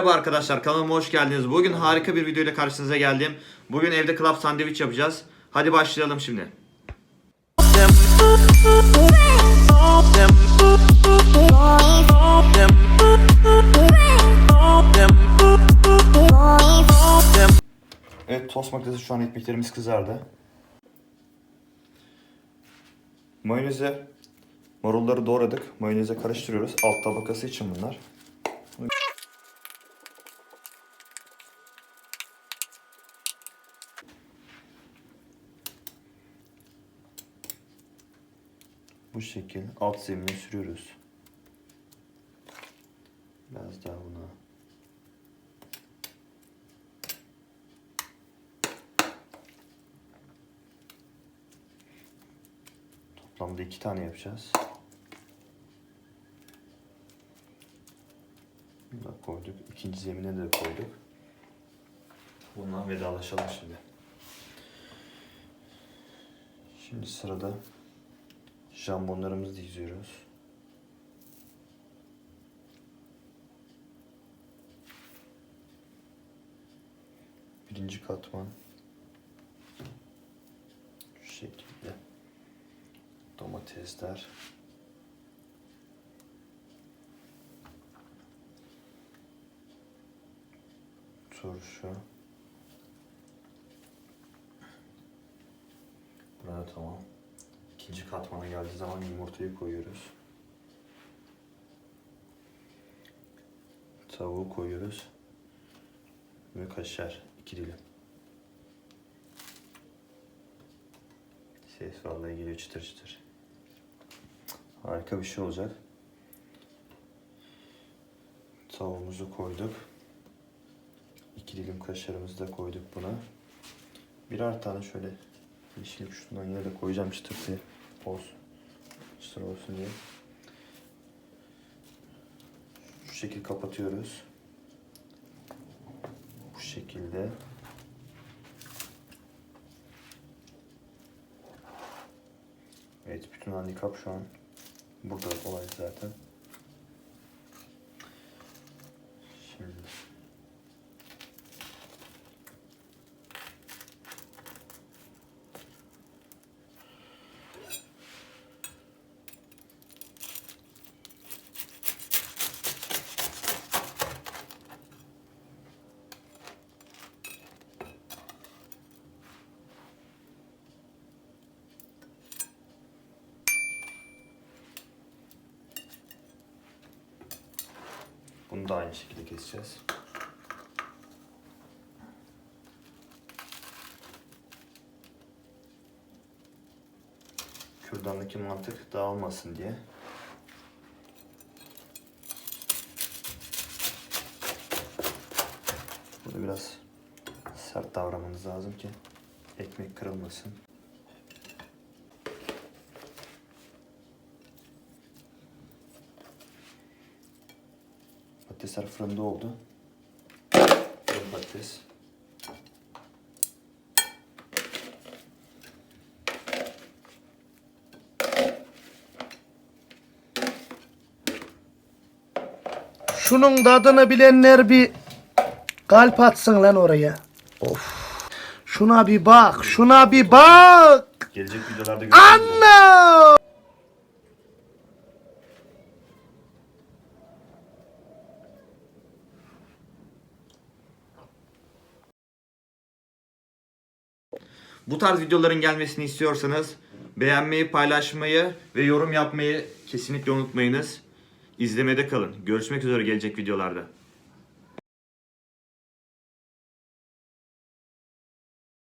Merhaba arkadaşlar kanalıma hoş geldiniz. Bugün harika bir video ile karşınıza geldim. Bugün evde club sandviç yapacağız. Hadi başlayalım şimdi. Evet tost makinesi şu an ekmeklerimiz kızardı. Mayoneze marulları doğradık. Mayoneze karıştırıyoruz. Alt tabakası için bunlar. Bu şekil alt zemine sürüyoruz. Biraz daha buna. Toplamda iki tane yapacağız. Bunu da koyduk. İkinci zemine de koyduk. Bundan vedalaşalım şimdi. Şimdi sırada jambonlarımızı diziyoruz. Birinci katman. Şu şekilde. Domatesler. Turşu. Burada tamam. İkinci katmana geldiği zaman yumurtayı koyuyoruz. Tavuğu koyuyoruz. Ve kaşar. iki dilim. Ses vallahi geliyor çıtır çıtır. Harika bir şey olacak. Tavuğumuzu koyduk. İki dilim kaşarımızı da koyduk buna. Birer tane şöyle yeşillik şundan yine de koyacağım çıtır diye olsun. Çıtır olsun diye. Şu şekil kapatıyoruz. Bu şekilde. Evet bütün handikap şu an burada olay zaten. Şimdi bunu da aynı şekilde keseceğiz. Kürdandaki mantık dağılmasın diye. Burada biraz sert davranmanız lazım ki ekmek kırılmasın. Patatesler fırında oldu. Fırın patates. Şunun tadını bilenler bir kalp atsın lan oraya. Of. Şuna bir bak, şuna bir bak. Gelecek videolarda görüşürüz. Anne! Bu tarz videoların gelmesini istiyorsanız beğenmeyi, paylaşmayı ve yorum yapmayı kesinlikle unutmayınız. İzlemede kalın. Görüşmek üzere gelecek videolarda.